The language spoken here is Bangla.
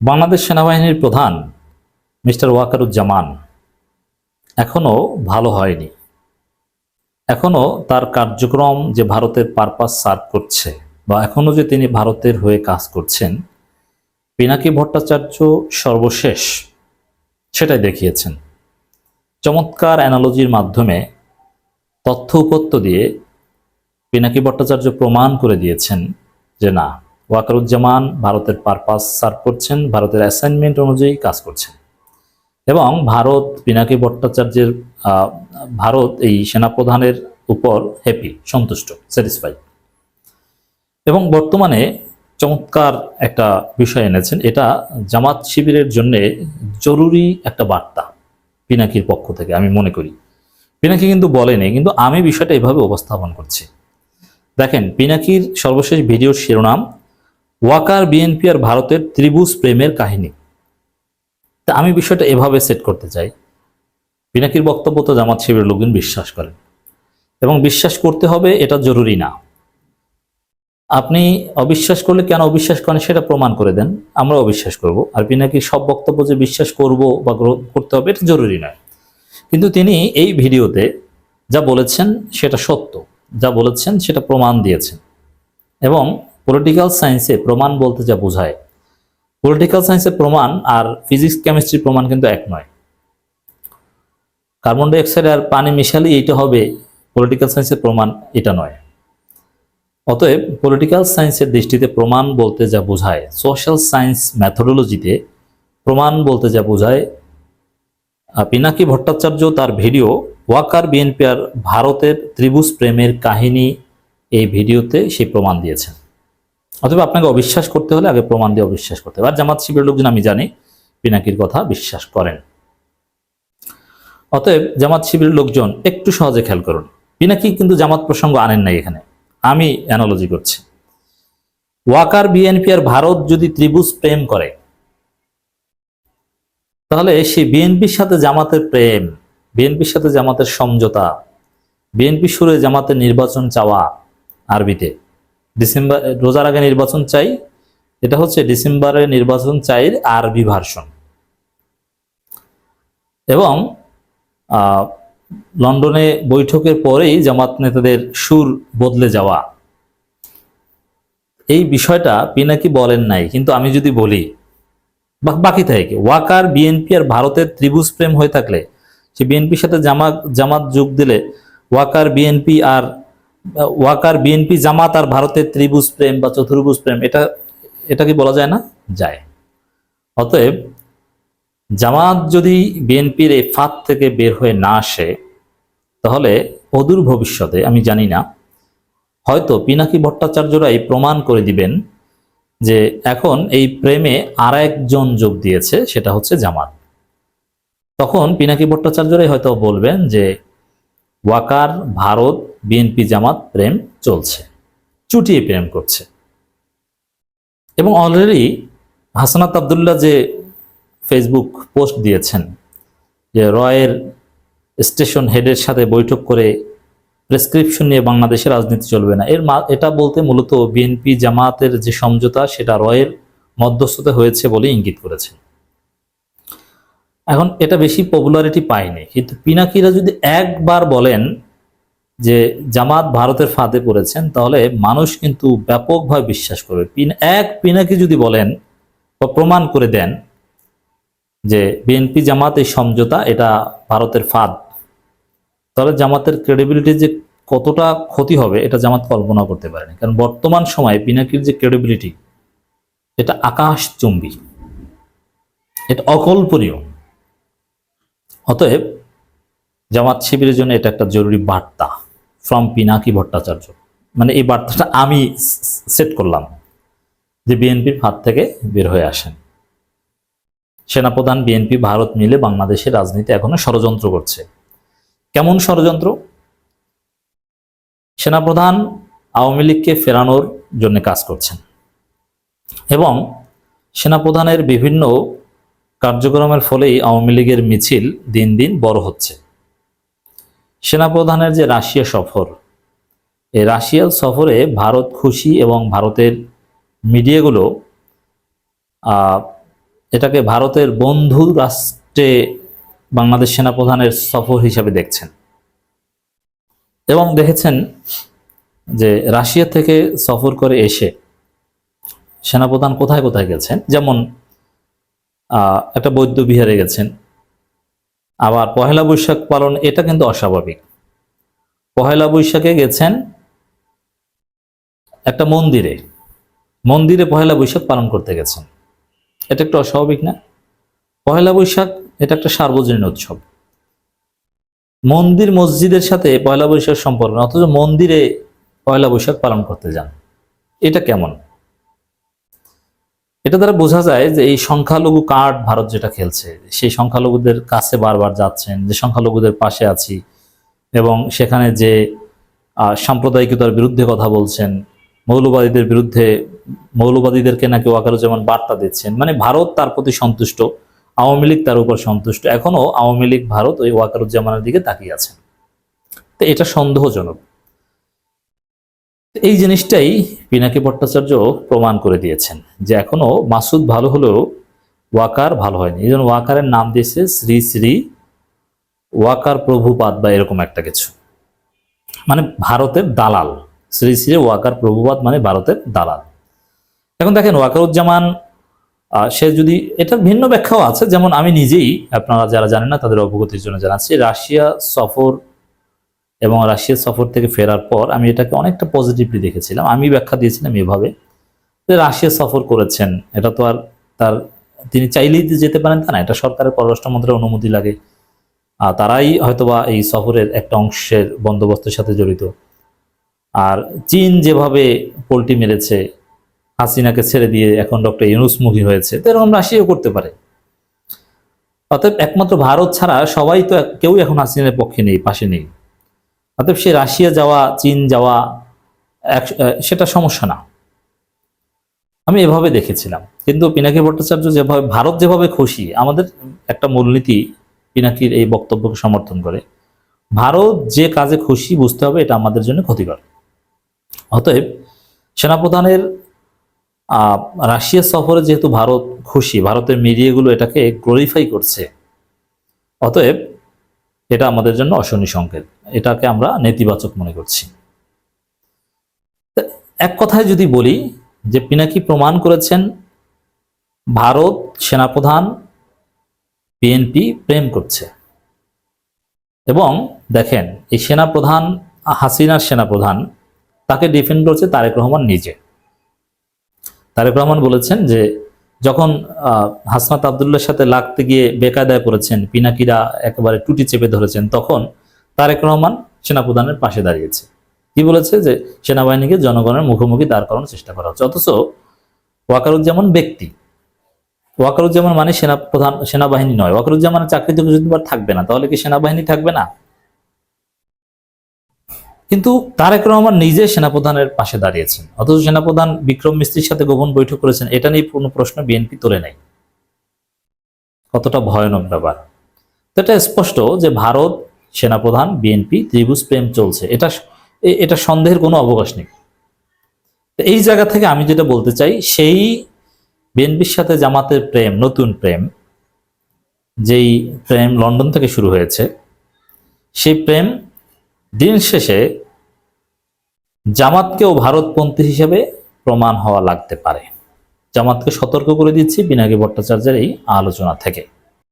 বাংলাদেশ সেনাবাহিনীর প্রধান মিস্টার ওয়াকারুজ্জামান এখনও ভালো হয়নি। এখনও তার কার্যক্রম যে ভারতের পারপাস সার্ভ করছে বা এখনও যে তিনি ভারতের হয়ে কাজ করছেন, পিনাকি ভট্টাচার্য সর্বশেষ সেটাই দেখিয়েছেন। চমৎকার অ্যানালজির মাধ্যমে তথ্য উপত্য দিয়ে পিনাকি ভট্টাচার্য প্রমাণ করে দিয়েছেন যে না ওয়াকারুজ্জামান ভারতের পারপাস সার্ভ করছেন, ভারতের অ্যাসাইনমেন্ট অনুযায়ী কাজ করছেন। এবং ভারত পিনাকি ভট্টাচার্যের ভারত এই সেনাপ্রধানের উপর হ্যাপি সন্তুষ্ট স্যাটিসফাইড এবং বর্তমানে চমৎকার একটা বিষয় এনেছেন, এটা জামাত শিবিরের জন্য জরুরি একটা বার্তা পিনাকির পক্ষ থেকে, আমি মনে করি। পিনাকি কিন্তু বলেনি, কিন্তু আমি বিষয়টা এভাবে উপস্থাপন করছি। দেখেন, পিনাকির সর্বশেষ ভিডিওর শিরোনাম ওয়াকার বিএনপি আর ভারতের ত্রিভুজ প্রেমের কাহিনী। তা আমি বিষয়টা এভাবে সেট করতে চাই। পিনাকির বক্তব্য তো জামাত শিবিরের লোকজন বিশ্বাস করেন। এবং বিশ্বাস করতে হবে এটা জরুরি না। আপনি অবিশ্বাস করলে কেন অবিশ্বাস করেন সেটা প্রমাণ করে দেন। আমরা অবিশ্বাস করব। আর পিনাকির সব বক্তব্য যে বিশ্বাস করব বা করতে হবে এটা জরুরি নয়। কিন্তু তিনি এই ভিডিওতে যা বলেছেন সেটা সত্য। যা বলেছেন সেটা প্রমাণ দিয়েছেন। এবং পলিটিক্যাল সায়েন্সে প্রমাণ বলতে যা বোঝায়। পলিটিক্যাল সায়েন্সের প্রমাণ আর ফিজিক্স কেমিস্ট্রির প্রমাণ কিন্তু এক নয়। কার্বন ডাইঅক্সাইড আর পানি মিশালে এইটা হবে পলিটিক্যাল সায়েন্সের প্রমাণ এটা নয়। অতএব পলিটিক্যাল সায়েন্সের দৃষ্টিতে প্রমাণ বলতে যা বোঝায় সোশ্যাল সায়েন্স ম্যাথোডোলজিতে প্রমাণ বলতে যা বোঝায় পিনাকি ভট্টাচার্য তার ভিডিও ওয়াকার বিএনপি আর ভারতের ত্রিভুজ প্রেমের কাহিনী এই ভিডিওতে সেই প্রমাণ দিয়েছেন। অথবা আপনাকে অবিশ্বাস করতে হলে আগে প্রমাণ দিয়ে অবিশ্বাস করতে হবে। আর জামাত শিবিরের লোকজন, আমি জানি, পিনাকির কথা বিশ্বাস করেন। অতএব জামাত শিবিরের লোকজন, একটু সহজে খেয়াল করুন। পিনাকি কিন্তু জামাত প্রসঙ্গ আনেন নাই এখানে। আমি অ্যানালজি করছি। ওয়াকার বিএনপি আর ভারত যদি ত্রিভুজ প্রেম করে, তাহলে সেই বিএনপির সাথে জামাতের প্রেম বিএনপির সাথে জামাতের সমঝোতা বিএনপি সুরে জামাতের নির্বাচন চাওয়া আরবিতে ডিসেম্বর, রোজার আগে নির্বাচন চাই, এটা হচ্ছে ডিসেম্বরে নির্বাচন চাইয়ের আরবি ভার্সন। এবং লন্ডনে বৈঠকের পরেই জামাত নেতাদের সুর বদলে যাওয়া। এই বিষয়টা পিনাকি বলেন নাই, কিন্তু আমি যদি বলি বাকি থাকে, ওয়াকার বিএনপি আর ভারতের ত্রিভুজ প্রেম হয়ে থাকলে, সে বিএনপির সাথে জামাত জামাত যোগ দিলে, ওয়াকার বিএনপি আর ওয়াকার বিএনপি জামাত আর ভারতের ত্রিভুজ প্রেম বা চতুর্ভুজ প্রেম এটা এটা কি বলা যায় না? যায়। অতএব জামাত যদি বিএনপির এই ফাঁদ থেকে বের হয়ে না আসে তাহলে অদূর ভবিষ্যতে আমি জানি না হয়তো পিনাকি ভট্টাচার্যরা এই প্রমাণ করে দিবেন যে এখন এই প্রেমে আর একজন যোগ দিয়েছে সেটা হচ্ছে জামাত। তখন পিনাকি ভট্টাচার্যরাই হয়তো বলবেন যে ওয়াকার ভারত বিএনপি জামাত প্রেম চলছে, চুটিয়ে প্রেম করছে। এবং অলরেডি হাসানাত আবদুল্লাহ যে ফেসবুক পোস্ট দিয়েছেন, যে রয়ের স্টেশন হেডের সাথে বৈঠক করে প্রেসক্রিপশন নিয়ে বাংলাদেশের রাজনীতি চলবে না, এর এটা বলতে মূলত বিএনপি জামাতের যে সমঝোতা সেটা রয়ের মধ্যস্থতা হয়েছে বলে ইঙ্গিত করেছে। এখন এটা বেশি পপুলারিটি পায়নি, কিন্তু পিনাকিরা যদি একবার বলেন যে জামাত ভারতের ফাঁদে পড়েছেন, তাহলে মানুষ কিন্তু ব্যাপকভাবে বিশ্বাস করবে। পিন- এক, পিনাকি যদি বলেন বা প্রমাণ করে দেন যে বিএনপি জামাত এই সমঝোতা, এটা ভারতের ফাঁদ, তাহলে জামাতের ক্রেডিবিলিটি যে কতটা ক্ষতি হবে, এটা জামাত কল্পনা করতে পারেনি। কারণ বর্তমান সময়ে পিনাকির যে ক্রেডিবিলিটি এটা আকাশচুম্বী, এটা অকল্পনীয়। অতএব জামাত শিবিরের জন্য এটা একটা জরুরি বার্তা। ফ্রম পিনাকি ভট্টাচার্য। মানে এই বার্তাটা আমি সেট করলাম যে বিএনপির হাত থেকে বের হয়ে আসেন। সেনাপ্রধান বিএনপি, ভারত মিলে বাংলাদেশের রাজনীতি এখনও ষড়যন্ত্র করছে। কেমন ষড়যন্ত্র? সেনাপ্রধান আওয়ামী লীগকে ফেরানোর জন্য কাজ করছেন এবং সেনাপ্রধানের বিভিন্ন কার্যক্রমের ফলেই আওয়ামী লীগের মিছিল দিন দিন বড় হচ্ছে। সেনাপ্রধানের যে রাশিয়া সফর, এই রাশিয়া সফরে ভারত খুশি এবং ভারতের মিডিয়াগুলো এটাকে ভারতের বন্ধু রাষ্ট্রে বাংলাদেশ সেনাপ্রধানের সফর হিসাবে দেখছেন। এবং দেখেছেন যে রাশিয়া থেকে সফর করে এসে সেনাপ্রধান কোথায় কোথায় গেছেন? যেমন একটা বৌদ্ধ বিহারে গেছেন আবার পহেলা বৈশাখ পালন, এটা কিন্তু অস্বাভাবিক। পহেলা বৈশাখে গেছেন একটা মন্দিরে। মন্দিরে পহেলা বৈশাখ পালন করতে গেছেন। এটা একটু অস্বাভাবিক না? পহেলা বৈশাখ, এটা একটা সার্বজনীন উৎসব। মন্দির মসজিদের সাথে পয়লা বৈশাখ সম্পর্ক অথচ মন্দিরে পয়লা বৈশাখ পালন করতে যান। এটা কেমন? এটা দ্বারা বোঝা যায় যে এই সংখ্যালঘু কার্ড ভারত যেটা খেলছে, সেই সংখ্যালঘুদের কাছে বারবার যাচ্ছেন, যে সংখ্যালঘুদের পাশে আছি এবং সেখানে যে সাম্প্রদায়িকতার বিরুদ্ধে কথা বলছেন, মৌলবাদীদের বিরুদ্ধে, মৌলবাদীদেরকে নাকি ওয়াকারুজ্জামান বার্তা দিচ্ছেন মানে ভারত তার প্রতি সন্তুষ্ট, আওয়ামী লীগ তার উপর সন্তুষ্ট এখনও আওয়ামী লীগ ভারত ওই ওয়াকারুজ্জামানের দিকে তাকিয়ে আছে তো এটা সন্দেহজনক। এই জিনিসটাই পিনাকি ভট্টাচার্য প্রমাণ করে দিয়েছেন যে এখনও মাসুদ ভালো হলেও ওয়াকার ভালো হয়নি। এই জন্য ওয়াকারের নাম দিয়েছে শ্রী শ্রী ওয়াকার প্রভুপাত বা এরকম একটা কিছু। মানে ভারতের দালাল। শ্রী শ্রী ওয়াকার প্রভুপাত মানে ভারতের দালাল। এখন দেখেন ওয়াকারুজ্জামান সে যদি এটার ভিন্ন ব্যাখ্যাও আছে, যেমন আমি নিজেই, আপনারা যারা জানেন না, তাদের অবগতির জন্য জানাচ্ছি, রাশিয়া সফর এবং রাশিয়া সফর থেকে ফেরার পর আমি এটাকে অনেকটা পজিটিভলি দেখেছিলাম। আমি ব্যাখ্যা দিয়েছিলাম এভাবে যে রাশিয়া সফর করেছেন। এটা তো আর তার, তিনি চাইলেই যেতে পারেন তা না, এটা সরকারের পররাষ্ট্র মন্ত্রণালয়ের অনুমতি লাগে। আর তারাই হয়তোবা এই সফরের একটা অংশের বন্দোবস্তের সাথে জড়িত। আর চীন যেভাবে পোল্টি মেরেছে, হাসিনাকে ছেড়ে দিয়ে এখন ডক্টর ইউনুসমুখী হয়েছে, তো এরকম রাশিয়াও করতে পারে। অতএব একমাত্র ভারত ছাড়া সবাই তো কেউ এখন হাসিনার পক্ষে নেই, পাশে নেই। অতএব সে রাশিয়া যাওয়া, চীন যাওয়া সেটা সমস্যা না। আমি এভাবে দেখেছিলাম। কিন্তু পিনাকি ভট্টাচার্য যেভাবে, ভারত যেভাবে খুশি, আমাদের একটা মূলনীতি পিনাকির এই বক্তব্যকে সমর্থন করে, ভারত যে কাজে খুশি বুঝতে হবে, এটা আমাদের জন্য ক্ষতিকর। অতএব সেনাপ্রধানের রাশিয়া সফরে যেহেতু ভারত খুশি, ভারতের মিডিয়াগুলো এটাকে গ্লোরিফাই করছে, অতএব এটা আমাদের জন্য অশনি সংকেত। এটাকে আমরা নেতিবাচক মনে করছি। এক কথায় যদি বলি যে পিনাকি প্রমাণ করেছেন, ভারত সেনাপ্রধান বিএনপি প্রেম করছে। এবং দেখেন, এই সেনাপ্রধান, হাসিনার সেনাপ্রধান, তাকে ডিফেন্ড করছে তারেক রহমান নিজে। তারেক রহমান বলেছেন যে যখন হাসনাত আবদুল্লার সাথে লাগতে গিয়ে বেকায়দায় পড়েছেন, পিনাকিরা একেবারে টুটি চেপে ধরেছেন, তখন তারেক রহমান সেনাপ্রধানের পাশে দাঁড়িয়েছে। কি বলেছে? যে সেনাবাহিনীকে জনগণের মুখোমুখি দাঁড় করানোর চেষ্টা করা হচ্ছে। অথচ ওয়াকারুজ্জামান ব্যক্তি। ওয়াকারুজ্জামান মানে সেনাপ্রধান, সেনাবাহিনী নয়। ওয়াকারুজ্জামানের চাকরি তো কিছুদিন পর থাকবে না। তাহলে কি সেনাবাহিনী থাকবে না? কিন্তু তারেক রহমান নিজে সেনাপ্রধানের পাশে দাঁড়িয়েছেন। অথচ সেনাপ্রধান বিক্রম মিস্ত্রির সাথে গোপন বৈঠক করেছেন, এটা নিয়ে কোনো প্রশ্ন বিএনপি তোলে নাই। কতটা ভয়ানক ব্যাপার। তো এটা স্পষ্ট যে ভারত সেনাপ্রধান, বিএনপি, ত্রিভুজ প্রেম চলছে। এটা এটা সন্দেহের কোনো অবকাশ নেই। এই জায়গা থেকে আমি যেটা বলতে চাই, সেই বিএনপির সাথে জামাতের প্রেম, নতুন প্রেম, যেই প্রেম লন্ডন থেকে শুরু হয়েছে, সেই প্রেম দিন শেষে জামাতকেও ভারতপন্থী হিসেবে প্রমাণ হওয়া লাগতে পারে। জামাতকে সতর্ক করে দিচ্ছি বিনাগী ভট্টাচার্যের এই আলোচনা থেকে।